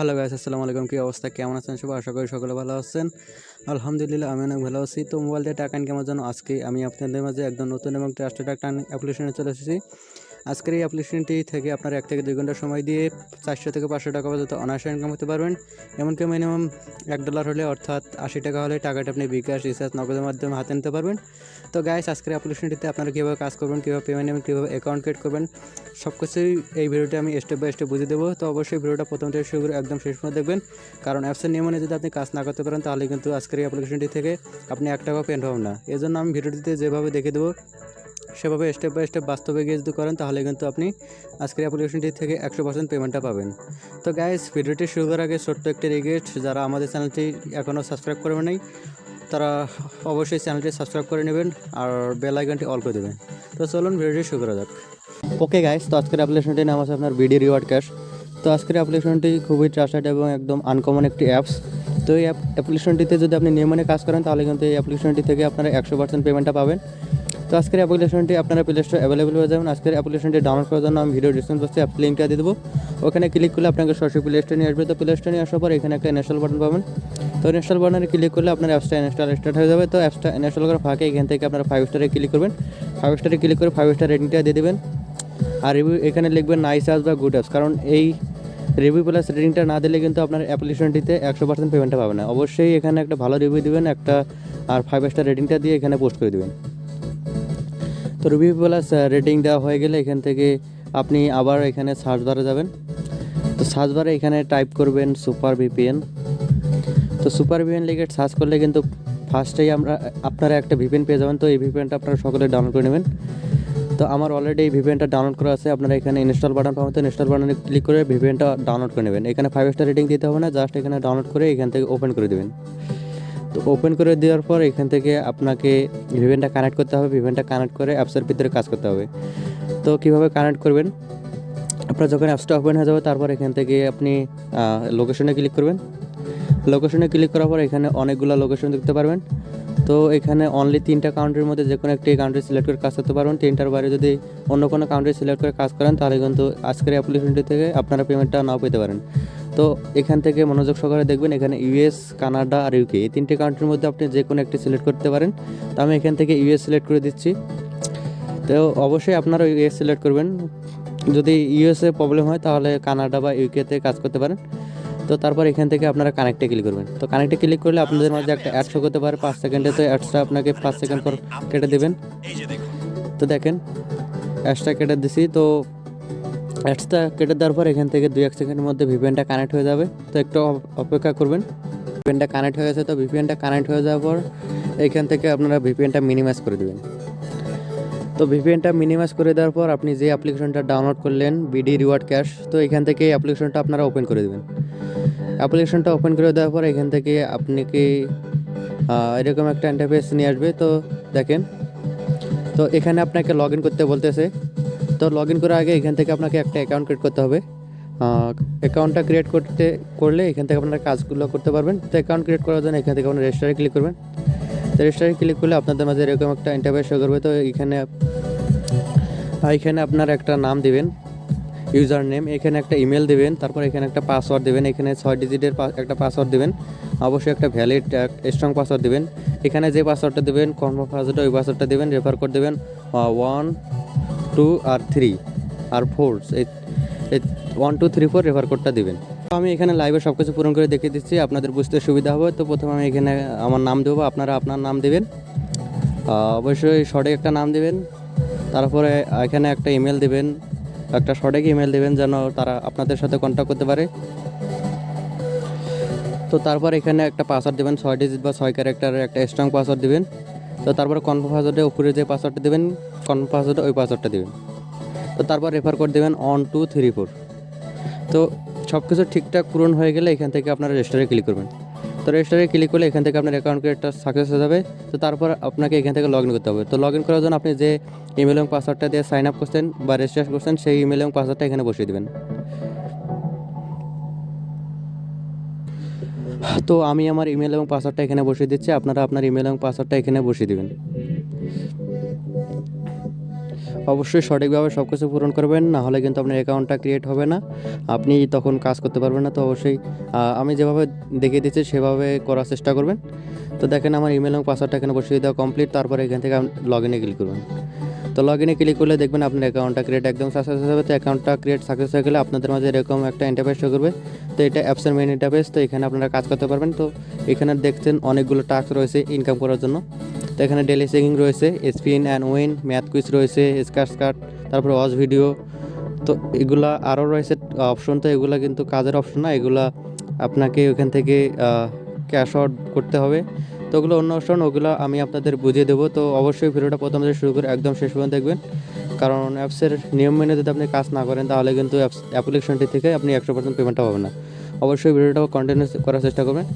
Hello guys আসসালামু আলাইকুম। কী অবস্থা? কেমন আছেন সবাই? আশা করি সকলে ভালো আছেন। আলহামদুলিল্লাহ, আমি অনেক ভালো আছি। তো মোবাইল দিয়ে টাকা ইনকামের জন্য আজকে আমি আপনাদের মাঝে একদম নতুন এবং ট্রাস্টেড একটা অ্যাপ্লিকেশনে চলে এসেছি। আজকের এই অ্যাপ্লিকেশনটি থেকে আপনার এক থেকে দুই ঘণ্টা সময় দিয়ে চারশো থেকে পাঁচশো টাকা পর্যন্ত অনায়াসে ইনকাম করতে পারবেন। এমনকি মিনিমাম এক ডলার হলে অর্থাৎ আশি টাকা হলে টাকাটা আপনি বিকাশ রিচার্জ নগদের মাধ্যমে হাতে নিতে পারবেন। তো গাইস আজকের অ্যাপ্লিকেশনটিতে আপনারা কীভাবে কাজ করবেন, কীভাবে পেমেন্ট নেবেন, কীভাবে অ্যাকাউন্ট ক্রিয়েট করবেন সব কিছুই এই ভিডিওটি আমি স্টেপ বাই স্টেপ বুঝিয়ে দেবো। তো অবশ্যই ভিডিওটা প্রথম থেকে শুরু করে একদম শেষ পর্যন্ত দেখবেন। কারণ অ্যাপসের নিয়মনে যদি আপনি কাজ না করতে পারেন, তাহলে কিন্তু আজকের এই অ্যাপ্লিকেশনটি থেকে আপনি এক টাকাও পেন পাবেন না। এই জন্য আমি ভিডিওটিতে যেভাবে দেখে দেবো সেভাবে স্টেপ বাই স্টেপ বাস্তবে গিয়ে যদি করেন, তাহলে কিন্তু আপনি আজকের অ্যাপ্লিকেশনটি থেকে একশো পার্সেন্ট পেমেন্টটা পাবেন। তো গাইস ভিডিওটি শুরু করার আগে ছোট্ট একটি রিকোয়েস্ট যারা আমাদের চ্যানেলটি এখনও সাবস্ক্রাইব করবে নাই তারা অবশ্যই চ্যানেলটি সাবস্ক্রাইব করে নেবেন আর বেল আইকনটি অল করে দেবেন। তো চলুন ভিডিওটি শুরু করা যাক। ওকে গাইস তো আজকের অ্যাপ্লিকেশনটির নাম আছে আপনার বিডি রিওয়ার্ড ক্যাশ তো আজকের অ্যাপ্লিকেশনটি খুবই ট্রাস্টেড এবং একদম আনকমন একটি অ্যাপস তো এই অ্যাপ্লিকেশনটিতে যদি আপনি নিয়মনে কাজ করেন, তাহলে কিন্তু এই অ্যাপ্লিকেশনটি থেকে আপনারা একশো পার্সেন্ট পেমেন্টটা পাবেন। তো আজকের অ্যাপ্লিকেশনটি আপনারা প্লে স্টোর অ্যাভেলেবল হয়ে যাবেন। আজকের অ্যাপ্লিকেশনটি ডাউনলোড করার জন্য আমি ভিডিও ডিসক্রিপশন বক্সে অ্যাপ লিঙ্কটা দিয়ে দেবো। ওখানে ক্লিক করলে আপনাকে সরাসরি প্লে স্টোর নিয়ে আসবে। তো প্লে স্টোর নিয়ে আসার পর এখানে একটা ইনস্টল বাটন পাবেন। তো ইনস্টল বাটনে ক্লিক করলে আপনার অ্যাপসটা ইনস্টল স্টার্ট হয়ে যাবে। তো অ্যাপসটা ইনস্টল করার ফাঁকে এখান থেকে আপনারা ফাইভ স্টারে ক্লিক করবেন। ফাইভ স্টারে ক্লিক করে ফাইভ স্টার রেটিংটা দিয়ে দেবেন। আর রিভিউ এখানে লিখবেন নাইস অ্যাপস বা গুড অ্যাপস কারণ এই রিভিউ প্লাস রেটিংটা না দিলে কিন্তু আপনার অ্যাপ্লিকেশনটিতে একশো পার্সেন্ট পেমেন্টটা পাবে না। অবশ্যই এখানে একটা ভালো রিভিউ দিবেন, একটা, আর ফাইভ স্টার রেটিংটা দিয়ে এখানে পোস্ট করে দেবেন। তো রিভিউ প্লাস রেটিং দেওয়া হয়ে গেলে এখান থেকে আপনি আবার এখানে সার্চ বারে যাবেন। তো সার্চ বারে এখানে টাইপ করবেন সুপার ভিপিএন তো সুপার ভিপিএন লিখে সার্চ করলে কিন্তু ফার্স্টেই আমরা, আপনারা একটা ভিপিএন পেয়ে যাবেন। তো এই ভিপিএনটা আপনারা সকলে ডাউনলোড করে নেবেন। তো আমার অলরেডি এই ভিপিএনটা ডাউনলোড করা আছে। আপনারা এখানে ইনস্টল বাটন পাবেন তো ইনস্টল বাটনে ক্লিক করে ভিপিএনটা ডাউনলোড করে নেবেন। এখানে ফাইভ স্টার রেটিং দিতে হবে না জাস্ট এখানে ডাউনলোড করে এখান থেকে ওপেন করে দেবেন। তো ওপেন করে দেওয়ার পর এখান থেকে আপনাকে ভিভেনটা কানেক্ট করতে হবে। ভিভেনটা কানেক্ট করে অ্যাপসের ভিতরে কাজ করতে হবে। তো কীভাবে কানেক্ট করবেন? আপনার যখন অ্যাপসটা ওপেন হয়ে যাবে, তারপর এখান থেকে আপনি লোকেশনে ক্লিক করবেন। লোকেশনে ক্লিক করার পর এখানে অনেকগুলো লোকেশন দেখতে পারবেন। তো এখানে অনলি তিনটা কাউন্ট্রির মধ্যে যে কোনো একটি কাউন্ট্রি সিলেক্ট করে কাজ করতে পারবেন। তিনটার বাইরে যদি অন্য কোনো কাউন্ট্রি সিলেক্ট করে কাজ করেন, তাহলে কিন্তু আজকের অ্যাপ্লিকেশনটি থেকে আপনারা পেমেন্টটা নাও পেতে পারেন। তো এখান থেকে মনোযোগ সহকারে দেখবেন এখানে ইউএস কানাডা আর ইউকে এই তিনটে কাউন্ট্রির মধ্যে আপনি যে কোনো একটি সিলেক্ট করতে পারেন। তো আমি এখান থেকে ইউএস সিলেক্ট করে দিচ্ছি। তো অবশ্যই আপনারা ইউএস সিলেক্ট করবেন। যদি ইউএসএ প্রবলেম হয়, তাহলে কানাডা বা ইউকেতে কাজ করতে পারেন। তো তারপর এখান থেকে আপনারা কানেক্টে ক্লিক করবেন। তো কানেক্টে ক্লিক করলে আপনাদের মাঝে একটা অ্যাড শো করতে পারে। পাঁচ সেকেন্ডে তো অ্যাডসটা আপনাকে পাঁচ সেকেন্ড পর কেটে দেবেন। তো দেখেন অ্যাডসটা কেটে দিছি। তো অ্যাডসটা কেটে দেওয়ার পর এখান থেকে দুই এক সেকেন্ডের মধ্যে ভিপিএনটা কানেক্ট হয়ে যাবে। তো একটু অপেক্ষা করবেন। ভিপিএনটা কানেক্ট হয়ে গেছে। তো ভিপিএনটা কানেক্ট হয়ে যাওয়ার পর এখান থেকে আপনারা ভিপিএনটা মিনিমাইজ করে দেবেন। তো ভিপিএনটা মিনিমাইজ করে দেওয়ার পর আপনি যে অ্যাপ্লিকেশনটা ডাউনলোড করলেন বিডি রিওয়ার্ড ক্যাশ তো এখান থেকে অ্যাপ্লিকেশনটা আপনারা ওপেন করে দেবেন। অ্যাপ্লিকেশনটা ওপেন করে দেওয়ার পর এখান থেকে আপনি কি এরকম একটা ইন্টারফেস নিয়ে আসবে, তো দেখেন। তো এখানে আপনাকে লগ ইন করতে বলতেছে। তো লগ ইন করার আগে এখান থেকে আপনাকে একটা অ্যাকাউন্ট ক্রিয়েট করতে হবে। অ্যাকাউন্টটা ক্রিয়েট করতে, করলে এখান থেকে আপনারা কাজগুলো করতে পারবেন। তো অ্যাকাউন্ট ক্রিয়েট করার জন্য এখান থেকে আপনারা রেজিস্টারে ক্লিক করবেন। রেজিস্টারে ক্লিক করলে আপনাদের মাঝে এরকম একটা ইন্টারফেস শো করবে। তো এখানে এখানে আপনার একটা নাম দিবেন ইউজার নেম এখানে একটা ইমেল দেবেন, তারপর এখানে একটা পাসওয়ার্ড দেবেন, এখানে ছয় ডিজিটের একটা পাসওয়ার্ড দেবেন, অবশ্যই একটা ভ্যালিড স্ট্রং পাসওয়ার্ড দেবেন। এখানে যে পাসওয়ার্ডটা দেবেন কনফার্ম পাসওয়ার্ডটা ওই পাসওয়ার্ডটা দেবেন রেফার কোড দেবেন ওয়ান টু আর থ্রি আর ফোর এই one two three four refer কোডটা দেবেন। আমি এখানে লাইভে সব কিছু পূরণ করে দেখিয়ে দিচ্ছি, আপনাদের বুঝতে সুবিধা হবে। তো প্রথমে আমি এখানে আমার নাম দেবো, আপনারা আপনার নাম দেবেন। অবশ্যই সঠিক একটা নাম দেবেন, তারপরে এখানে একটা ইমেল দেবেন, একটা সঠিক ইমেল দেবেন যেন তারা আপনাদের সাথে কন্ট্যাক্ট করতে পারে। তো তারপর এখানে একটা পাসওয়ার্ড দেবেন, ছয় ডিজিট বা ছয় ক্যারেক্টারের একটা স্ট্রং পাসওয়ার্ড দেবেন। তো তারপরে কনফার্ম পাসওয়ার্ডের উপরে যে পাসওয়ার্ডটা দেবেন কনফার্ম পাসওয়ার্ডে ওই পাসওয়ার্ডটা দেবেন। তো তারপর রেফার কোড দেবেন ওয়ান টু থ্রি ফোর তো সব কিছু ঠিকঠাক পূরণ হয়ে গেলে এখান থেকে আপনারা রেজিস্টারে ক্লিক করবেন। তো রেজিস্টারে ক্লিক করলে এখান থেকে আপনার অ্যাকাউন্ট ক্রিয়েটটা সাকসেস হয়ে যাবে। তো তারপর আপনাকে এখান থেকে লগ ইন করতে হবে। তো লগ ইন করার জন্য আপনি যে ইমেল এবং পাসওয়ার্ডটা দিয়ে সাইন আপ করছেন বা রেজিস্ট্রেশন করছেন, সেই ইমেল এবং পাসওয়ার্ডটা এখানে বসিয়ে দেবেন। তো আমি আমার ইমেল এবং পাসওয়ার্ডটা এখানে বসিয়ে দিচ্ছি। আপনারা আপনার ইমেল এবং পাসওয়ার্ডটা এখানে বসিয়ে দেবেন। অবশ্যই সঠিকভাবে সব কিছু পূরণ করবেন, না হলে কিন্তু আপনার অ্যাকাউন্টটা ক্রিয়েট হবে না। আপনি তখন কাজ করতে পারবেন না, তো অবশ্যই আমি যেভাবে দেখিয়ে দিচ্ছি সেভাবে করার চেষ্টা করবেন। তো দেখেন আমার ইমেল এবং পাসওয়ার্ডটা এখানে বসিয়ে দেওয়া কমপ্লিট তারপরে এখান থেকে লগ ইনে ক্লিক করবেন। তো লগ ইনে ক্লিক করলে দেখবেন আপনার অ্যাকাউন্টটা ক্রিয়েট একদম সাকসেস হবে তো অ্যাকাউন্টটা ক্রিয়েট সাকসেস হয়ে গেলে আপনাদের মাঝে এরকম একটা ইন্টারফেস শো করবে। তো এটা অ্যাপসের মেন ইন্টারফেস তো এখানে আপনারা কাজ করতে পারবেন। তো এখানে দেখছেন অনেকগুলো টাস্ক রয়েছে ইনকাম করার জন্য। তো এখানে ডেলি সেভিং রয়েছে spin and win math quiz রয়েছে স্কার্স কার্ড তারপরে ওয়াজ ভিডিও তো এগুলা আরও রয়েছে অপশন তো এগুলা কিন্তু কাজের অপশন না, এগুলা আপনাকে ওখান থেকে ক্যাশ আউট করতে হবে। তো ওগুলো অন্য অপশন ওগুলো আমি আপনাদের বুঝিয়ে দেবো। তো অবশ্যই ভিডিওটা প্রথম থেকে শুরু করে একদম শেষ পর্যন্ত দেখবেন। কারণ অ্যাপসের নিয়ম মেনে যদি আপনি কাজ না করেন, তাহলে কিন্তু অ্যাপস অ্যাপ্লিকেশনটি থেকে আপনি একশো পার্সেন্ট পেমেন্টটা পাবেন না। অবশ্যই ভিডিওটা কন্টিনিউ করার চেষ্টা করবেন।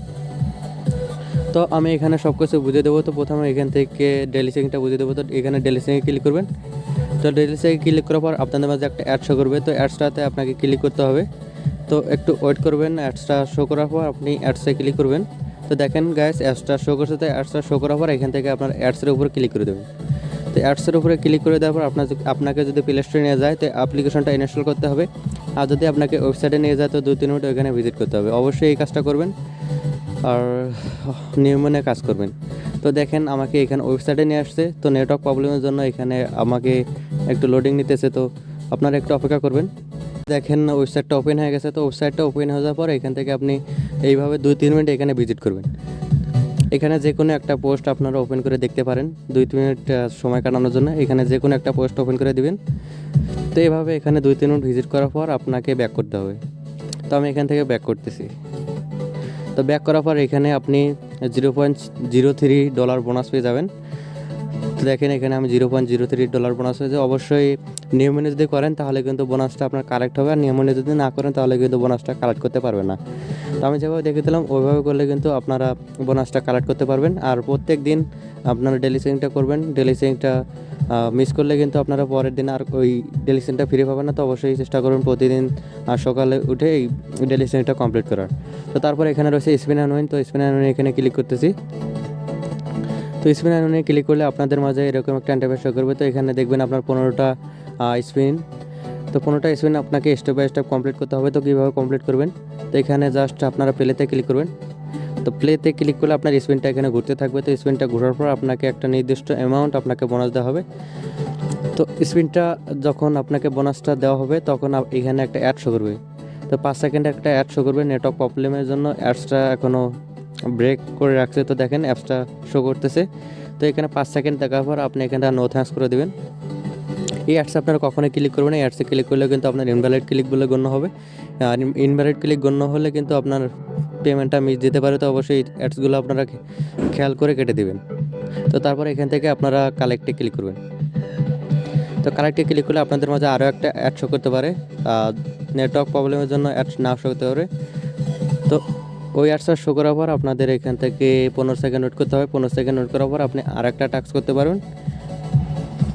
তো আমি এখানে সব কিছু বুঝিয়ে দেবো। তো প্রথমে এখান থেকে ডেলি সেভিংটা বুঝিয়ে দেবো। তো এখানে ডেলি সেভিংয়ে ক্লিক করবেন। তো ডেলি সেভিং ক্লিক করার পর আপনাদের মাঝে একটা অ্যাড শো করবে। তো অ্যাডসটাতে আপনাকে ক্লিক করতে হবে। তো একটু ওয়েট করবেন অ্যাডসটা শো করার পর আপনি অ্যাডসে ক্লিক করবেন। তো দেখেন গ্যাস অ্যাডসটা শো করছে। তো অ্যাডসটা শো করার পর এখান থেকে আপনার অ্যাডসের উপর ক্লিক করে দেবেন। তো অ্যাডসের উপরে ক্লিক করে দেওয়ার পর আপনার আপনাকে যদি প্লে স্টোরে নিয়ে যায়, তো অ্যাপ্লিকেশনটা ইনস্টল করতে হবে। আর যদি আপনাকে ওয়েবসাইটে নিয়ে যায়, তো দু তিন মিনিট ওইখানে ভিজিট করতে হবে। অবশ্যই এই কাজটা করবেন। আর নিয়ম মেনে কাজ করবেন। তো দেখেন আমাকে এখানে ওয়েবসাইটে নিয়ে আসছে, তো নেটওয়ার্ক প্রবলেমের জন্য এখানে আমাকে একটু লোডিং নিতেছে, তো আপনারা একটু অপেক্ষা করবেন। দেখেন ওয়েবসাইটটা ওপেন হয়ে গেছে, তো ওয়েবসাইটটা ওপেন হয়ে যাওয়ার পর এখান থেকে আপনি এইভাবে দুই তিন মিনিট এখানে ভিজিট করবেন। এখানে যে কোনো একটা পোস্ট আপনারা ওপেন করে দেখতে পারেন, দুই তিন মিনিট সময় কাটানোর জন্য। এখানে যে কোনো একটা পোস্ট ওপেন করে দিবেন। তো এইভাবে এখানে দুই তিন মিনিট ভিজিট করার পর আপনাকে ব্যাক করতে হবে। তো আমি এখান থেকে ব্যাক করতেছি। তো ব্যাক করার পর এখানে আপনি zero point zero three dollar bonus পেয়ে যাবেন। দেখেন এখানে আমি zero point zero three dollar bonus হয়েছে, অবশ্যই নিয়ম মেনে যদি করেন তাহলে কিন্তু বোনাসটা আপনার কালেক্ট হবে। আর নিয়ম মেনে যদি না করেন তাহলে কিন্তু বোনাসটা কালেক্ট করতে পারবেন না। তো আমি যেভাবে দেখে দিলাম, ওইভাবে করলে কিন্তু আপনারা বোনাসটা কালেক্ট করতে পারবেন। আর প্রত্যেক দিন আপনারা ডেলি সেভিংটা করবেন। ডেলি সেভিংটা মিস করলে কিন্তু আপনারা পরের দিন আর ওই ডেলি সেভিংটা ফিরে পাবেন না। তো অবশ্যই চেষ্টা করুন প্রতিদিন আর সকালে উঠে এই ডেলি সেভিংটা কমপ্লিট করার। তো তারপর এখানে রয়েছে স্পিন অ্যান্ড উইন তো স্পিন অ্যান্ড উইন এখানে ক্লিক করতেছি। তো স্পিন উইনে ক্লিক করলে আপনাদের মাঝে এরকম একটা ইন্টারফেস শো করবে। তো এখানে দেখবেন আপনার পনেরোটা স্পিন। তো পনেরোটা স্পিন আপনাকে স্টেপ বাই স্টেপ কমপ্লিট করতে হবে। তো কীভাবে কমপ্লিট করবেন? তো এখানে জাস্ট আপনারা প্লেতে ক্লিক করবেন। তো প্লেতে ক্লিক করলে আপনার স্পিনটা এখানে ঘুরতে থাকবে। তো স্পিনটা ঘোরার পর আপনাকে একটা নির্দিষ্ট অ্যামাউন্ট আপনাকে বোনাস দেওয়া হবে। তো স্পিনটা যখন আপনাকে বোনাসটা দেওয়া হবে, তখন এখানে একটা অ্যাড শো করবে। তো পাঁচ সেকেন্ডে একটা অ্যাড শো করবে। নেটওয়ার্ক প্রবলেমের জন্য অ্যাডসটা এখনও ব্রেক করে রাখছে। তো দেখেন অ্যাপসটা শো করতেছে। তো এখানে পাঁচ সেকেন্ড দেখার পর আপনি এখানটা নো থ্যাঙ্কস করে দেবেন। এই অ্যাডসে আপনারা কখনোই ক্লিক করবেন এই অ্যাডসে ক্লিক করলে কিন্তু আপনার ইনভ্যালিড ক্লিক বলে গণ্য হবে। আর ইনভ্যালিড ক্লিক গণ্য হলে কিন্তু আপনার পেমেন্টটা মিস যেতে পারে। তো অবশ্যই অ্যাডসগুলো আপনারা খেয়াল করে কেটে দেবেন। তো তারপর এখান থেকে আপনারা কালেক্টে ক্লিক করবেন। তো কালেক্টে ক্লিক করলে আপনাদের মাঝে আরও একটা অ্যাড শো করতে পারে। নেটওয়ার্ক প্রবলেমের জন্য অ্যাড না শো করতে পারে। তো ওই অ্যাডসটা শো করার পর আপনাদের এখান থেকে পনেরো সেকেন্ড ওয়েট করতে হবে। পনেরো সেকেন্ড ওয়েট করার পর আপনি আর একটা টাস্ক করতে পারবেন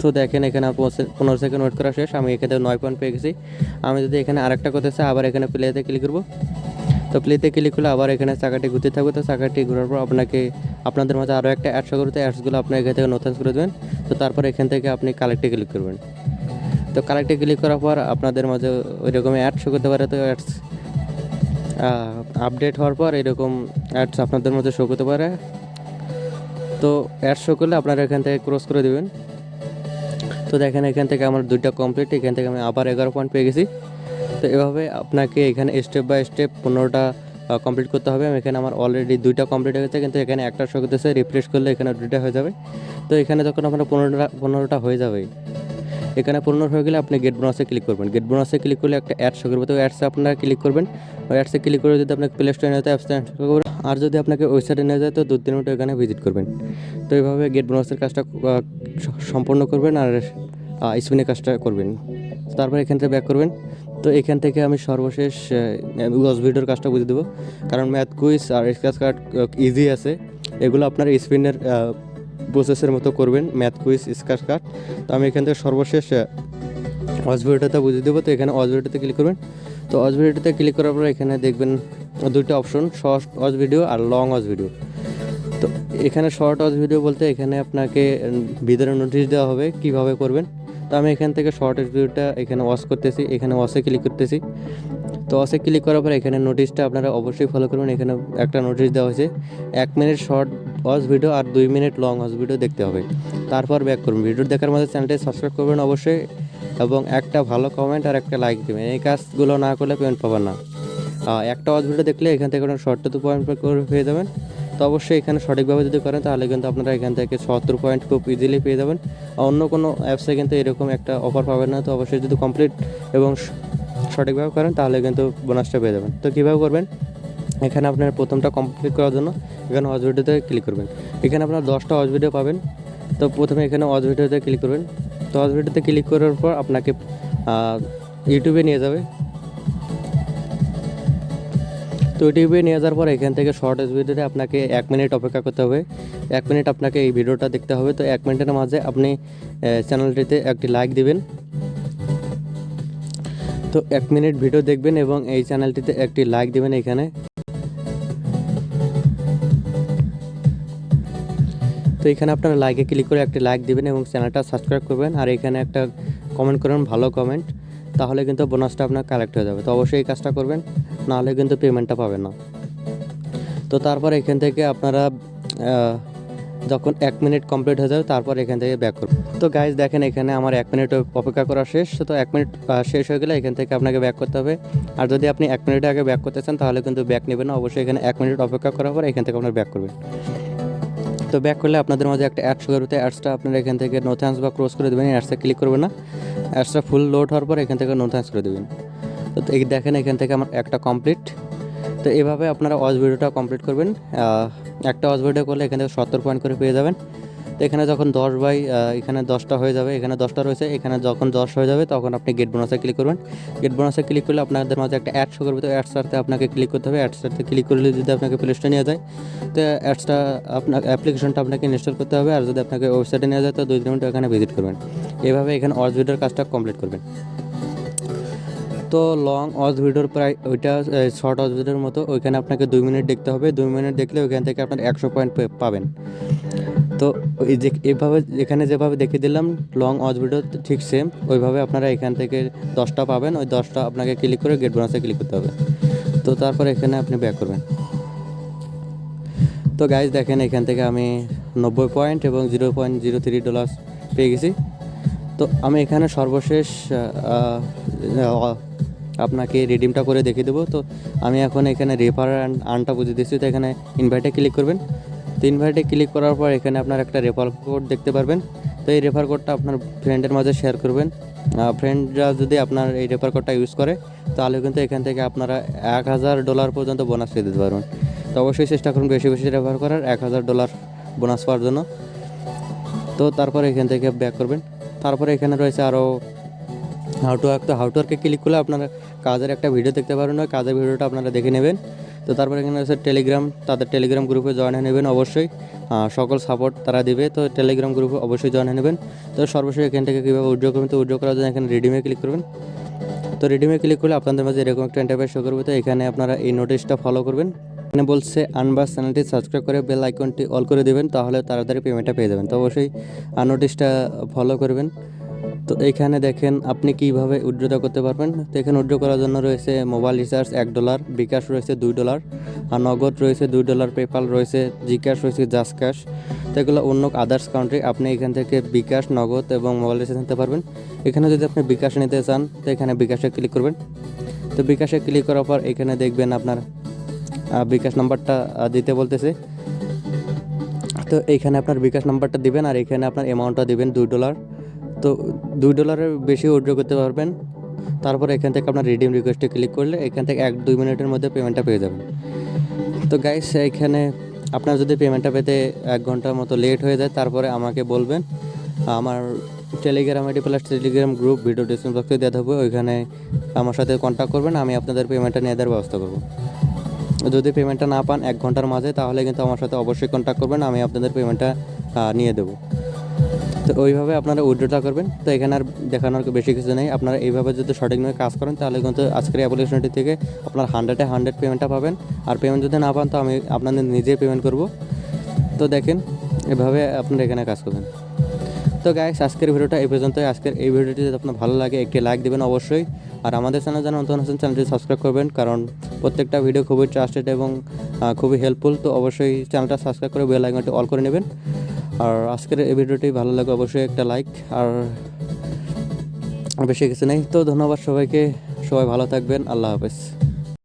তো দেখেন এখানে পনেরো- সেকেন্ড ওয়েট করা শেষ। আমি এখানে নয় পয়েন্ট পেয়ে গেছি। আমি যদি এখানে আরেকটা করতে চাই, আবার এখানে প্লেতে ক্লিক করব। তো প্লেতে ক্লিক করলে আবার এখানে চাকাটি ঘুরতে থাকবে। তো চাকাটি ঘোরার পর আপনাকে আপনাদের মাঝে আরও একটা অ্যাড শো করতে অ্যাডসগুলো আপনার এখান থেকে নোটেন্স করে দেবেন। তো তারপর এখান থেকে আপনি কালেক্টে ক্লিক করবেন। তো কালেক্টে ক্লিক করার পর আপনাদের মাঝে ওই রকম অ্যাড শো করতে পারে। তো অ্যাডস আপডেট হওয়ার পর এরকম অ্যাডস আপনাদের মধ্যে শো করতে পারে। তো অ্যাড শো করলে আপনারা এখান থেকে ক্রস করে দেবেন। তো দেখেন এখান থেকে আমার দুইটা কমপ্লিট এখান থেকে আমি আবার এগারো পয়েন্ট পেয়ে গেছি। তো এভাবে আপনাকে এখানে স্টেপ বাই স্টেপ পনেরোটা কমপ্লিট করতে হবে। এখানে আমার অলরেডি দুইটা কমপ্লিট হয়ে গেছে, কিন্তু এখানে একটা শো করতেছে রিফ্রেশ করলে এখানে দুইটা হয়ে যাবে। তো এখানে যখন আপনার পনেরোটা পনেরোটা হয়ে যাবে এখানে পনেরো হয়ে গেলে আপনি গেট বোনাসে ক্লিক করবেন। গেট বোনাসে ক্লিক করলে একটা অ্যাড শো করবে তো অ্যাডসে আপনারা ক্লিক করবেন। অ্যাডসে ক্লিক করে যদি আপনাকে প্লে স্টোরে নিয়ে যায় install করবেন আর যদি আপনাকে ওয়েবসাইটে নিয়ে যায়, তো দু তিন মিনিট এখানে ভিজিট করবেন। তো এইভাবে গেট বোনাসের কাজটা সম্পন্ন করবেন আর স্পিনের কাজটা করবেন। তারপর এখান থেকে ব্যাক করবেন। তো এখান থেকে আমি সর্বশেষ ওয়াজ ভিডিওর কাজটা বুঝে দেবো। কারণ ম্যাথ কুইজ আর স্ক্যাচ কার্ড ইজি আছে। এগুলো আপনার স্পিনের প্রসেসের মতো করবেন ম্যাথ কুইজ স্ক্যাচ কার্ড তো আমি এখান থেকে সর্বশেষ ওয়াজ বুঝিয়ে দেবো। তো এখানে ওয়াজ ভিডিওতে ক্লিক করবেন। তো ওয়াজ ভিডিওতে ক্লিক করার পর এখানে দেখবেন দুইটা অপশন শর্ট ওয়াজ ভিডিও আর লং ওয়াজ ভিডিও তো এখানে শর্ট ওয়াজ ভিডিও বলতে এখানে আপনাকে ভিতরে নোটিশ দেওয়া হবে কীভাবে করবেন। তো তো আমি এখান থেকে শর্ট ভিডিওটা এখানে ওয়াশ করতেছি। এখানে ওয়াশে ক্লিক করতেছি। তো ওয়াশে ক্লিক করার পর এখানে নোটিশটা আপনারা অবশ্যই ফলো করবেন। এখানে একটা নোটিশ দেওয়া হয়েছে, এক মিনিট শর্ট ওয়াশ ভিডিও আর দুই মিনিট লং ওয়াশ ভিডিও দেখতে হবে। তারপর ব্যাক করুন। ভিডিও দেখার মধ্যে চ্যানেলটি সাবস্ক্রাইব করবেন অবশ্যই এবং একটা ভালো কমেন্ট আর একটা লাইক দেবেন। এই কাজগুলো না করলে পেমেন্ট পাবেন না। একটা ওয়াচ ভিডিও দেখলে এখান থেকে শর্ট টু পয়েন্ট পেয়ে যাবেন। তো অবশ্যই এখানে সঠিকভাবে যদি করেন তাহলে কিন্তু আপনারা এখান থেকে সত্তর পয়েন্ট খুব ইজিলি পেয়ে যাবেন। অন্য কোনো অ্যাপসে কিন্তু এরকম একটা অফার পাবেন না। তো অবশ্যই যদি কমপ্লিট এবং সঠিকভাবে করেন, তাহলে কিন্তু বোনাসটা পেয়ে যাবেন। তো কীভাবে করবেন? এখানে আপনার প্রথমটা কমপ্লিট করার জন্য এখানে ওয়াচ ভিডিওতে ক্লিক করবেন। এখানে আপনার দশটা ওয়াচ ভিডিও পাবেন। তো প্রথমে এখানে ওয়াচ ভিডিওতে ক্লিক করবেন। তো ওয়াচ ভিডিওতে ক্লিক করার পর আপনাকে ইউটিউবে নিয়ে যাবে। তো ইউটিউবে নিয়ে যাওয়ার পর এখান থেকে শর্ট ভিডিওতে আপনাকে এক মিনিট অপেক্ষা করতে হবে। এক মিনিট আপনাকে এই ভিডিওটা দেখতে হবে। তো এক মিনিটের মাঝে আপনি চ্যানেলটিতে একটি লাইক দিবেন। তো এক মিনিট ভিডিও দেখবেন এবং এই চ্যানেলটিতে একটি লাইক দিবেন এখানে। তো এখানে আপনারা লাইকে ক্লিক করে একটি লাইক দিবেন এবং চ্যানেলটা সাবস্ক্রাইব করবেন। আর এখানে একটা কমেন্ট করবেন, ভালো কমেন্ট তাহলে কিন্তু বোনাসটা আপনার কালেক্ট হয়ে যাবে। তো অবশ্যই এই কাজটা করবেন, নাহলে কিন্তু পেমেন্টটা পাবেন না। তো তারপর এখান থেকে আপনারা যখন এক মিনিট কমপ্লিট হয়ে যাবে, তারপর এখান থেকে ব্যাক করবেন তো গাইজ দেখেন এখানে আমার এক মিনিট অপেক্ষা করা শেষ। তো এক মিনিট শেষ হয়ে গেলে এখান থেকে আপনাকে ব্যাক করতে হবে। আর যদি আপনি এক মিনিট আগে ব্যাক করতে চান, তাহলে কিন্তু ব্যাক নেবেন না। অবশ্যই এখানে এক মিনিট অপেক্ষা করার পর এখান থেকে আপনার ব্যাক করবেন। তো ব্যাক করলে আপনাদের মাঝে একটা অ্যাডস শুরু হতে অ্যাডসটা আপনারা এখান থেকে নো থ্যাঙ্কস বা ক্রস করে দেবেন। অ্যাডসটা ক্লিক করবেন না। অ্যাডসটা ফুল লোড হওয়ার পর এখান থেকে নো থ্যাঙ্কস করে দেবেন। তো এই দেখেন এখান থেকে আমার একটা কমপ্লিট তো এভাবে আপনারা ওয়াচ ভিডিওটা কমপ্লিট করবেন। একটা ওয়াচ ভিডিও করলে এখান সত্তর পয়েন্ট করে পেয়ে যাবেন। তো এখানে যখন দশ বাই এখানে দশটা হয়ে যাবে, এখানে দশটা রয়েছে, এখানে যখন দশ হয়ে যাবে তখন আপনি গেট বোনাসে ক্লিক করবেন। গেট বোনাসে ক্লিক করলে আপনাদের মাঝে একটা অ্যাড শো করবে, তো অ্যাডসটাতে আপনাকে ক্লিক করতে হবে। অ্যাডসটাতে ক্লিক করলে যদি আপনাকে প্লে স্টোরে নিয়ে যায়, তো অ্যাডসটা আপনার অ্যাপ্লিকেশনটা আপনাকে ইনস্টল করতে হবে। আর যদি আপনাকে ওয়েবসাইটে নিয়ে যায়, তো দুই মিনিট এখানে ভিজিট করবেন। এভাবে এখানে ভিডিওর কাজটা কমপ্লিট করবেন। তো লং ওয়াচ ভিডিওর প্রায় ওইটা শর্ট ওয়াচ ভিডিওর মতো ওইখানে আপনাকে দুই মিনিট দেখতে হবে। দুই মিনিট দেখলে ওইখান থেকে আপনার একশো পয়েন্ট পাবেন। তো এই যে এভাবে, এখানে যেভাবে দেখিয়ে দিলাম লং ওয়াচ ভিডিও ঠিক সেম ওইভাবে আপনারা এখান থেকে দশটা পাবেন। ওই দশটা আপনাকে ক্লিক করে গেট বোনাসে ক্লিক করতে হবে। তো তারপর এখানে আপনি ব্যাক করবেন। তো গাইজ দেখেন এখান থেকে আমি নব্বই পয়েন্ট এবং zero point zero three dollar পেয়ে গেছি। তো আমি এখানে সর্বশেষ আপনাকে রিডিমটা করে দেখিয়ে দেবো। তো আমি এখন এখানে রেফার আনটা বুঝে দিচ্ছি তো এখানে ইনভাইটে ক্লিক করবেন। তো ইনভাইটে ক্লিক করার পর এখানে আপনার একটা রেফার কোড দেখতে পারবেন। তো এই রেফার কোডটা আপনার ফ্রেন্ডের মাঝে শেয়ার করবেন। ফ্রেন্ডরা যদি আপনার এই রেফার কোডটা ইউজ করে, তাহলে কিন্তু এখান থেকে আপনারা এক হাজার ডলার পর্যন্ত বোনাস পেয়ে দিতে পারবেন। তো অবশ্যই চেষ্টা করুন বেশি বেশি রেফার করার, এক হাজার ডলার বোনাস পাওয়ার জন্য। তো তারপরে এখান থেকে ব্যাক করবেন। তারপরে এখানে রয়েছে আরও হাউ টু ওয়ার্ক তো হাউ টু ওয়ার্কে ক্লিক করলে আপনারা কাজের একটা ভিডিও দেখতে পারবেন। ওই কাজের ভিডিওটা আপনারা দেখে নেবেন। তো তারপরে এখানে রয়েছে টেলিগ্রাম তাদের টেলিগ্রাম গ্রুপে জয়েন হয়ে নেবেন অবশ্যই। সকল সাপোর্ট তারা দিবে, তো টেলিগ্রাম গ্রুপে অবশ্যই জয়েন হয়ে নেবেন। তো সর্বশেষ এখান থেকে কীভাবে উইড্রো করবেন, তো উইড্রো করার জন্য এখানে রিডিমে ক্লিক করবেন। তো রিডিমে ক্লিক করলে আপনাদের মাঝে এরকম একটা ইন্টারফেস শো করবে। তো এখানে আপনারা এই নোটিশটা ফলো করবেন। এখানে বলছে আনবাস চ্যানেলটি সাবস্ক্রাইব করে বেল আইকনটি অল করে দেবেন, তাহলে তাড়াতাড়ি পেমেন্টটা পেয়ে যাবেন। তো অবশ্যই নোটিশটা ফলো করবেন। তো এখানে দেখেন, আপনি কীভাবে উইড্রোটা করতে পারবেন? তো এখানে উইড্রো করার জন্য রয়েছে মোবাইল রিচার্জ এক ডলার, বিকাশ রয়েছে দুই ডলার আর নগদ রয়েছে দুই ডলার, পেপাল রয়েছে, জিক্যাশ রয়েছে, জাস্ট ক্যাশ। তো এগুলো অন্য আদার্স কাউন্ট্রি, আপনি এখান থেকে বিকাশ, নগদ এবং মোবাইল রিচার্জ নিতে পারবেন। এখানে যদি আপনি বিকাশ নিতে চান, তো এখানে বিকাশে ক্লিক করবেন। তো বিকাশে ক্লিক করার পর এখানে দেখবেন আপনার বিকাশ নাম্বারটা দিতে বলতেছে। তো এইখানে আপনার বিকাশ নাম্বারটা দিবেন আর এখানে আপনার অ্যামাউন্টটা দিবেন দুই ডলার তো দুই ডলারের বেশি উইড্রো করতে পারবেন। তারপর এখান থেকে আপনার রিডিম রিকোয়েস্টে ক্লিক করলে এখান থেকে এক দুই মিনিটের মধ্যে পেমেন্টটা পেয়ে যাবেন। তো গাইস এখানে আপনার যদি পেমেন্টটা পেতে এক ঘণ্টার মতো লেট হয়ে যায়, তারপরে আমাকে বলবেন। আমার Telegram ID plus Telegram group video description বক্সে দেওয়া থাকবে ওইখানে আমার সাথে কন্ট্যাক্ট করবেন, আমি আপনাদের পেমেন্টটা নিয়ে দেওয়ার ব্যবস্থা করব। যদি পেমেন্টটা না পান, এক ঘণ্টার মাঝে, তাহলে কিন্তু আমার সাথে অবশ্যই কন্ট্যাক্ট করবেন, আমি আপনাদের পেমেন্টটা নিয়ে দেবো। তো ওইভাবে আপনারা উইড্রোটা করবেন। তো এখানে আর দেখানোর বেশি কিছু নেই। আপনারা এইভাবে যদি সঠিকভাবে কাজ করেন, তাহলে কিন্তু আজকের অ্যাপ্লিকেশনটি থেকে আপনার হান্ড্রেডে হান্ড্রেড পেমেন্টটা পাবেন। আর পেমেন্ট যদি না পান, তো আমি আপনাদের নিজেই পেমেন্ট করব। তো দেখেন, এভাবে আপনারা এখানে কাজ করবেন। তো গাইস আজকের ভিডিওটা এই পর্যন্তই। আজকের এই ভিডিওটি যদি আপনার ভালো লাগে, একটি লাইক দেবেন অবশ্যই। আর আমাদের চ্যানেল যেন নতুন আছেন চ্যানেলটি সাবস্ক্রাইব করবেন। কারণ প্রত্যেকটা ভিডিও খুবই ট্রাস্টেড এবং খুবই হেল্পফুল তো অবশ্যই চ্যানেলটা সাবস্ক্রাইব করে বেল আইকনটি অল করে নেবেন। আর আজকের এই ভিডিওটি ভালো লাগে অবশ্যই একটা লাইক আর বেশি কিছু নেই। তো ধন্যবাদ সবাইকে, সবাই ভালো থাকবেন, আল্লাহ হাফেজ।